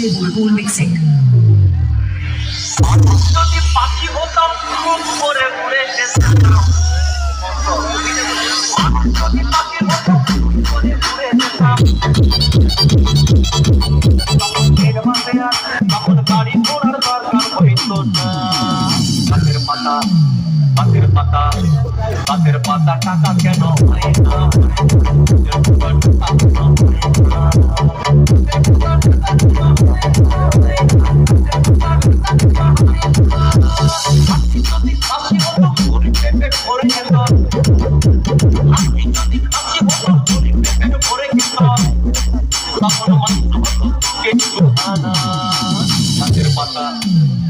সে বুলবুল mixing পাখি হতাম খুব করে উড়ে যেতাম যদি পাতা হাতের পাতা টাকা কেন হয় না? Hadir patah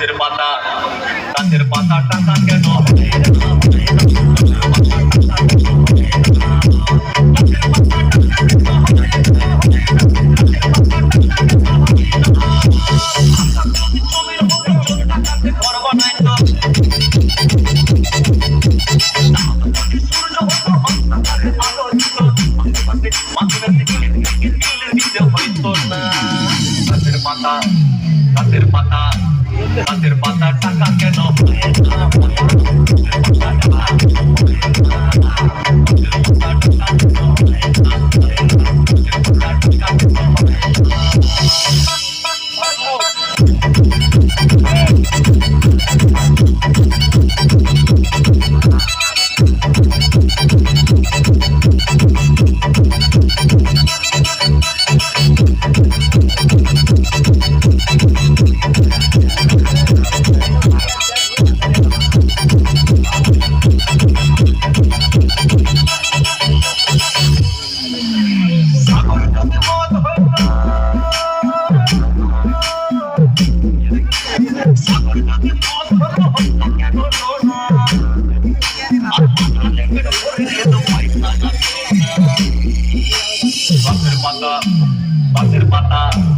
গাছের পাতা গাছের পাতা টাকা কেন Matar, bater, matar. হাতের পাতা টাকা কেন? uh